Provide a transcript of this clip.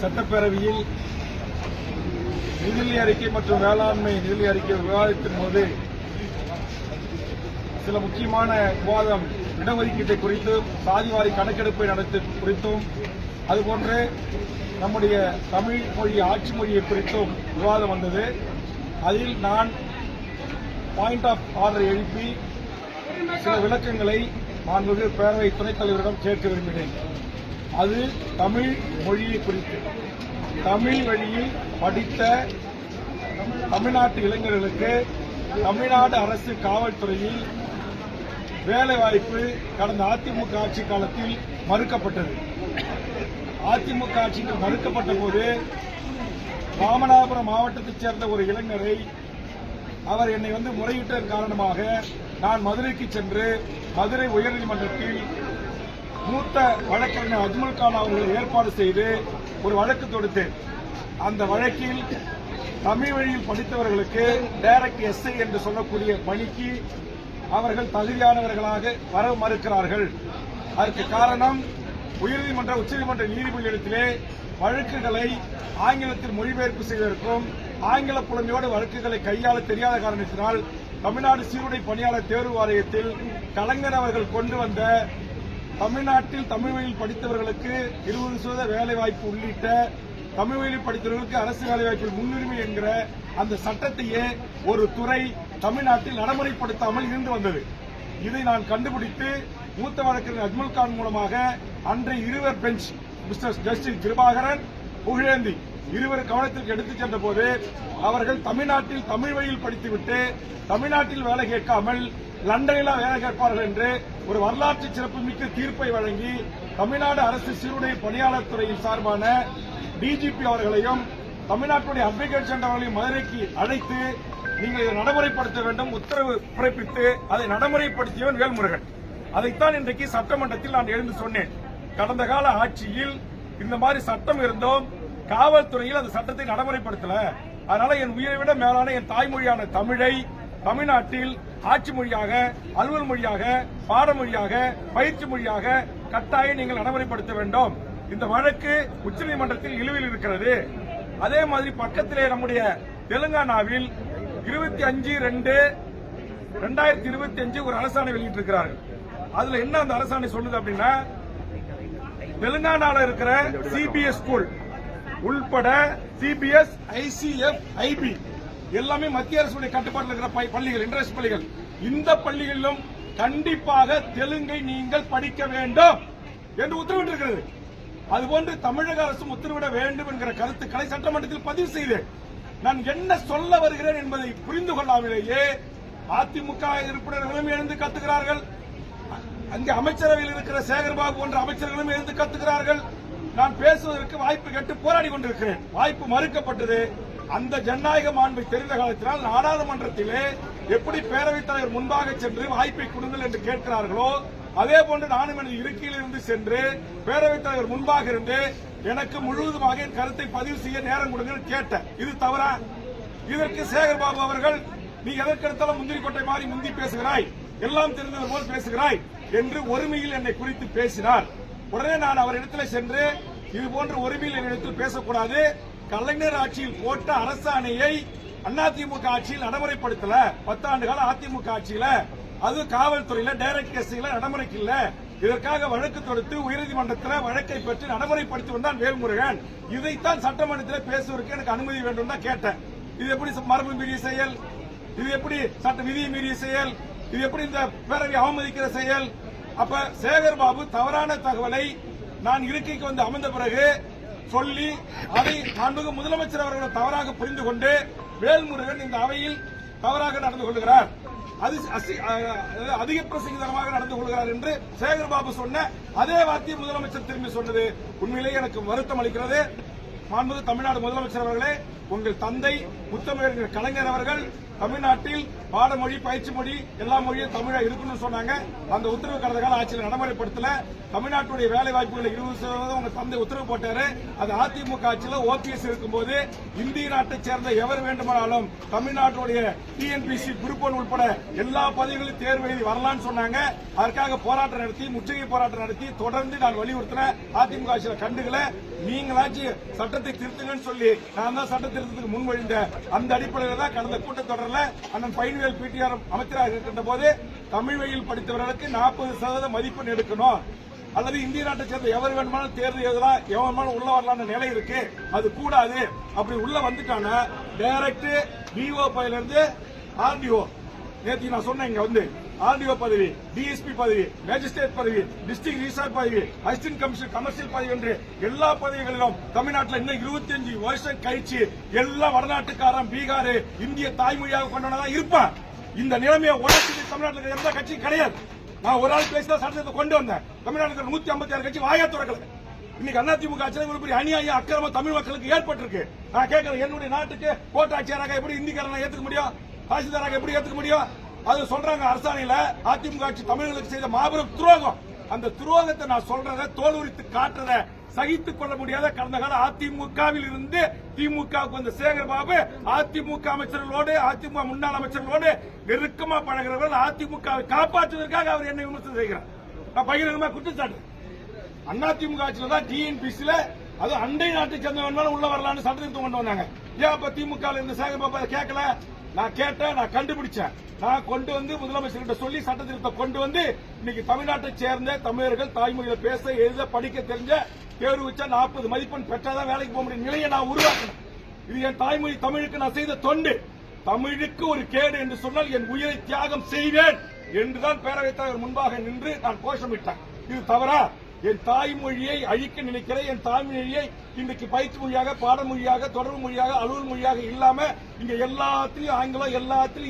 சட்டப்பேரவையில் நிதிநிலை அறிக்கை மற்றும் வேளாண்மை நிதிநிலை அறிக்கை விவாதத்தின் போது சில முக்கியமான விவாதம் இடஒதுக்கீட்டை குறித்தும் சாதிவாரி கணக்கெடுப்பை நடத்த குறித்தும் அதுபோன்று நம்முடைய தமிழ் மொழி ஆட்சி மொழியை குறித்தும் விவாதம் வந்தது. அதில் நான் பாயிண்ட் ஆஃப் ஆர்டர் எழுப்பி சில விளக்கங்களை மாண்புமிகு பேரவை துணைத் தலைவரிடம் கேட்க விரும்பினேன் அது தமிழ் மொழியை குறித்து. தமிழ் வழியில் படித்த தமிழ்நாட்டு இளைஞர்களுக்கு தமிழ்நாடு அரசு காவல்துறையில் வேலைவாய்ப்பு கடந்த அதிமுக ஆட்சி காலத்தில் மறுக்கப்பட்டது. அதிமுக ஆட்சிக்கு மறுக்கப்பட்ட போது ராமநாதபுரம் மாவட்டத்தைச் சேர்ந்த ஒரு இளைஞரை அவர் என்னை வந்து முறையிட்டதன் காரணமாக நான் மதுரைக்கு சென்று மதுரை உயர்நீதிமன்றத்தில் மூத்த வழக்கறிஞர் அஜ்மல் கான் அவர்கள் ஏற்பாடு செய்து ஒரு வழக்கு தொடுத்தேன். அந்த வழக்கில் தமிழ் வழியில் படித்தவர்களுக்கு டைரக்ட் எஸ்ஐ என்று சொல்லக்கூடிய பணிக்கு அவர்கள் தகுதியானவர்களாக வர மறுக்கிறார்கள். அதற்கு காரணம் உயர்நீதிமன்ற உச்சநீதிமன்ற நீதிபதியிடத்திலே வழக்குகளை ஆங்கிலத்தில் மொழிபெயர்ப்பு செய்வதற்கும் ஆங்கில புலமையோடு வழக்குகளை கையாள தெரியாத காரணத்தினால் தமிழ்நாடு சீருடை பணியாளர் தேர்வு வாரியத்தில் கலைஞர் அவர்கள் கொண்டு வந்த தமிழ்நாட்டில் தமிழ் வழியில் படித்தவர்களுக்கு இருபது சதவீத வேலைவாய்ப்பு உள்ளிட்ட தமிழ் வழியில் படித்தவர்களுக்கு அரசு வேலைவாய்ப்பில் முன்னுரிமை என்கிற அந்த சட்டத்தையே ஒரு துறை தமிழ்நாட்டில் நடைமுறைப்படுத்தாமல் இருந்து வந்தது. இதை நான் கண்டுபிடித்து மூத்த வழக்கறிஞர் அஜ்மல் கான் மூலமாக அன்றைய இருவர் bench mister justice Kirubakaran Pugazhendhi இருவர் கவனத்திற்கு எடுத்துச் சென்ற போது அவர்கள் தமிழ்நாட்டில் தமிழ் வழியில் படித்துவிட்டு தமிழ்நாட்டில் வேலை கேட்காமல் லண்டனில் வேலை கேட்பார்கள் என்று ஒரு வரலாற்று சிறப்புமிக்க தீர்ப்பை வழங்கி தமிழ்நாடு அரசு சீருடை பணியாளர் துறையின் சார்பான டிஜிபி அவர்களையும் தமிழ்நாட்டுடைய அட்வொகேட் சென்றவர்களையும் அவர்களையும் மதுரைக்கு அழைத்து நீங்கள் இதை நடைமுறைப்படுத்த வேண்டும் உத்தரவு பிறப்பித்து அதை நடைமுறைப்படுத்தியவன் வேல்முருகன். அதைத்தான் இன்றைக்கு சட்டமன்றத்தில் நான் எழுந்து சொன்னேன். கடந்த கால ஆட்சியில் இந்த மாதிரி சட்டம் இருந்தோம். காவல்துறையில் அந்த சட்டத்தை நடைமுறைப்படுத்தல. அதனால என் உயிரை விட மேலான என் தாய்மொழியான தமிழை தமிழ்நாட்டில் ஆட்சி மொழியாக அலுவல் மொழியாக பாடமொழியாக பயிற்சி மொழியாக கட்டாயம் நீங்கள் நடைமுறைப்படுத்த வேண்டும். இந்த வழக்கு உச்சநீதிமன்றத்தில் இழுவில் இருக்கிறது. அதே மாதிரி பக்கத்திலே நம்முடைய தெலுங்கானாவில் இருபத்தி அஞ்சு ரெண்டு ரெண்டாயிரத்தி இருபத்தி அஞ்சு ஒரு அரசாணை வெளியிட்டிருக்கிறார்கள். அதுல என்ன அந்த அரசாணை சொல்லுது அப்படின்னா தெலுங்கானாவில் இருக்கிற சிபிஎஸ் ஸ்கூல் உள்பட சிபிஎஸ் ஐசிஎஃப் ஐபி எல்லாமே மத்திய அரசுடைய கட்டுப்பாட்டில் இருக்கிற பள்ளிகள் இன்டர்நேஷனல் பள்ளிகள். இந்த பள்ளிகளிலும் கண்டிப்பாக தெலுங்கை நீங்கள் படிக்க வேண்டும் என்று உத்தரவிட்டிருக்கிறது. அதுபோன்று தமிழக அரசும் உத்தரவிட வேண்டும் என்கிற கருத்துக்களை சட்டமன்றத்தில் பதிவு செய்தேன் நான் என்ன சொல்ல வருகிறேன் என்பதை புரிந்து கொள்ளாமலேயே அதிமுக உறுப்பினர்களும் எழுந்து கத்துகிறார்கள். அங்கே அமைச்சரவையில் இருக்கிற சேகர்பாபு போன்ற அமைச்சர்களும் எழுந்து கத்துகிறார்கள். நான் பேசுவதற்கு வாய்ப்பு கேட்டு போராடி கொண்டிருக்கிறேன். வாய்ப்பு மறுக்கப்பட்டது. அந்த ஜனநாயக மாண்பை தெரிந்த காலத்தினால் நாடாளுமன்றத்திலே எப்படி பேரவைத் தலைவர் முன்பாக சென்று வாய்ப்பை கொடுங்கள் என்று கேட்கிறார்களோ அதே போன்று நானும் எனது இருக்கையில் இருந்து சென்று பேரவைத் தலைவர் முன்பாக இருந்து எனக்கு முழுவதுமாக என் கருத்தை பதிவு செய்ய நேரம் கொடுங்கள் கேட்டேன். இது தவறா? இதற்கு சேகர்பாபு அவர்கள் நீ எதற்கெடுத்தாலும் முந்திரி கொட்டை மாறி முந்தி பேசுகிறாய். எல்லாம் தெரிந்தவர் போல் பேசுகிறாய் என்று ஒருமையில் என்னை குறித்து பேசினார். உடனே நான் அவரிடத்தில் சென்று இது போன்ற உரிமையில் என்னிடத்தில் பேசக்கூடாது. கலைஞர் ஆட்சியில் போட்ட அரசாணையை அதிமுக ஆட்சியில் நடைமுறைப்படுத்தல. பத்தாண்டு கால அதிமுக ஆட்சியில. அது காவல்துறையில டைரக்ட் கேசில நடைமுறைக்கு இல்ல இதற்காக வழக்கு தொடுத்து உயர்நீதிமன்றத்தில் வழக்கை பெற்று நடைமுறைப்படுத்தி வந்தான் வேல்முருகன். இதைத்தான் சட்டமன்றத்தில் பேசுவதற்கு எனக்கு அனுமதி வேண்டும் தான் கேட்டேன். இது எப்படி மரபு மீறிய செயல்? இது எப்படி சட்ட விதியை மீறிய செயல்? இது எப்படி இந்த பேரவை அவமதிக்கிற செயல்? அப்ப சேகர் பாபு தவறான தகவலை நான் இருக்கைக்கு வந்து அமர்ந்த பிறகு சொல்லி அதை மாண்புமிகு முதலமைச்சர் அவர்கள் தவறாக புரிந்து கொண்டு வேல்முருகன் இந்த அவையில் தவறாக நடந்து கொள்கிறார். அது அதிக பிரசங்கிதமாக நடந்து கொள்கிறார் என்று சேகர் பாபு சொன்ன அதே வார்த்தையை முதலமைச்சர் திரும்பி சொன்னது. உண்மையிலேயே எனக்கு வருத்தம் அளிக்கிறது. மாண்புமிகு தமிழ்நாடு முதலமைச்சர் அவர்களே உங்கள் தந்தை முத்தமிழர் கலைஞர் அவர்கள் தமிழ்நாட்டில் பாடமொழி பயிற்சி மொழி எல்லா மொழியும் தமிழா இருக்கணும்னு சொன்னாங்க. அந்த உத்தரவு கடந்த கால ஆட்சியில் நடைமுறைப்படுத்தல. தமிழ்நாட்டுடைய வேலை வாய்ப்புகள் இருபது சதவீதம் உங்க தந்தை உத்தரவு போட்டாரு. அது அதிமுக ஆட்சியில் ஓபிஎஸ் இருக்கும்போது இந்திய நாட்டை சேர்ந்த எவர் வேண்டுமானாலும் தமிழ்நாட்டுடைய டிஎன்பிசி குரூப் ஒன் உட்பட எல்லா பதவிகளும் தேர்வு எழுதி வரலாம்னு சொன்னாங்க. அதற்காக போராட்டம் நடத்தி முற்றுகை போராட்டம் நடத்தி தொடர்ந்து நான் வலியுறுத்தினேன் அதிமுக ஆட்சியில் கண்டுகல நீங்களாச்சும் சட்டத்தை திருத்துங்கன்னு சொல்லி நான் தான் சட்ட திருத்தத்துக்கு முன்மொழிந்த அந்த அடிப்படையில் தான் கடந்த கூட்டத்தொடர் கூட்டத்தொடரில் அண்ணன் பைன்வேல் பிடிஆர் அமைச்சராக இருக்கின்ற போது தமிழ் வழியில் படித்தவர்களுக்கு நாற்பது சதவீத மதிப்பெண் எடுக்கணும். அல்லது இந்திய நாட்டை சேர்ந்த எவர் வேணுமானாலும் தேர்வு எழுதலாம் எவன் வேணுமானாலும் உள்ள வரலாம்னு நிலை இருக்கு. அது கூடாது. அப்படி உள்ள வந்துட்டானா டைரக்ட் டிஓ பதவியில ஆர்டிஓ நேற்று நான் சொன்னேன் இங்க வந்து ஆர்டிஓ பதவி டிஎஸ்பி பதவி மேஜிஸ்ட்ரேட் பதவி டிஸ்ட்ரிக்ட் ரிசார்ட் பதவி அசிஸ்டன்ட் கமிஷன் கமர்ஷியல் பதவி என்று எல்லா பதவிகளிலும் தமிழ்நாட்டில் இன்னும் 25 வருஷம் கழிச்சு எல்லா வடநாட்டுக்காரன் பீகார் இந்திய தாய்மொழியாக கொண்டவனதான் இருப்பான். இந்த நிலைமையை உடச்சு தமிழ்நாட்டில் இருக்கிற எந்த கட்சியும் கிடையாது. நான் ஒரு ஆள் பேசிதான் சட்டத்தை கொண்டு வந்தேன். தமிழ்நாட்டில் நூத்தி ஐம்பத்தி ஆறு கட்சி வாயா திறக்கல. இன்னைக்கு அதிமுக ஆட்சியில் இவ்வளவு பெரிய அநியாயம் அக்கிரம தமிழ் மக்களுக்கு ஏற்பட்டிருக்கு. நான் கேட்கிறேன் என்னுடைய நாட்டுக்கு கோட்டாட்சியராக எப்படி இந்திக்காரனை ஏத்துக்க முடியும்? தாசில்தாராக எப்படி ஏத்துக்க முடியும்? அது சொல்றாங்க அரசாணையில அதிமுக ஆட்சி தமிழர்களுக்கு செய்த மாபெரும் துரோகம். அந்த துரோகத்தை நான் சொல்றத தோல் உரித்து காட்டுறத சகித்துக் கொள்ள முடியாத கடந்த கால அதிமுகவில் இருந்து திமுகவுக்கு வந்த சேகர் பாபு அதிமுக அமைச்சர்களோடு அதிமுக முன்னாள் அமைச்சர்களோடு நெருக்கமா பழகிறவர்கள் அதிமுகவை காப்பாற்றுவதற்காக அவர் என்ன விமர்சனம் செய்கிறார். நான் பகிரங்கமா குற்றச்சாட்டு. அதிமுக ஆட்சியில தான் டிஎன்பிசில அது அண்டை நாட்டை சேர்ந்தவன் உள்ள வரலாம்னு சட்டத்திருத்தம் கொண்டு வந்தாங்க. ஏன் அப்ப திமுக இருந்த சேகர் பாபு அதை கேட்கல? நான் கேட்டேன் நான் கண்டுபிடிச்சேன். நான் கொண்டு வந்து முதலமைச்சர்கிட்ட சொல்லி சட்டத்திருத்தம் கொண்டு வந்து இன்னைக்கு தமிழ்நாட்டை சேர்ந்த தமிழர்கள் தாய்மொழியில பேச எழுத படிக்க தெரிஞ்ச தேர்வு வச்சா நாற்பது மதிப்பெண் பெற்றாதான் வேலைக்கு போக முடியும். நிலையை நான் உருவாக்கினேன் இது என் தாய்மொழி தமிழுக்கு நான் செய்த தொண்டு. தமிழுக்கு ஒரு கேடு என்று சொன்னால் என் உயிரை தியாகம் செய்வேன் என்றுதான் பேரவைத் தலைவர் முன்பாக நின்று நான் கோஷமிட்டேன். இது தவறா? என் தாய்மொழியை அழிக்க நினைக்கிற என் தாய்மொழியை இன்றைக்கு பயிற்சி மொழியாக பாடமொழியாக தொடர்பு மொழியாக அலுவல் மொழியாக இல்லாம இங்க எல்லாத்திலையும் ஆங்கிலம் எல்லாத்திலையும்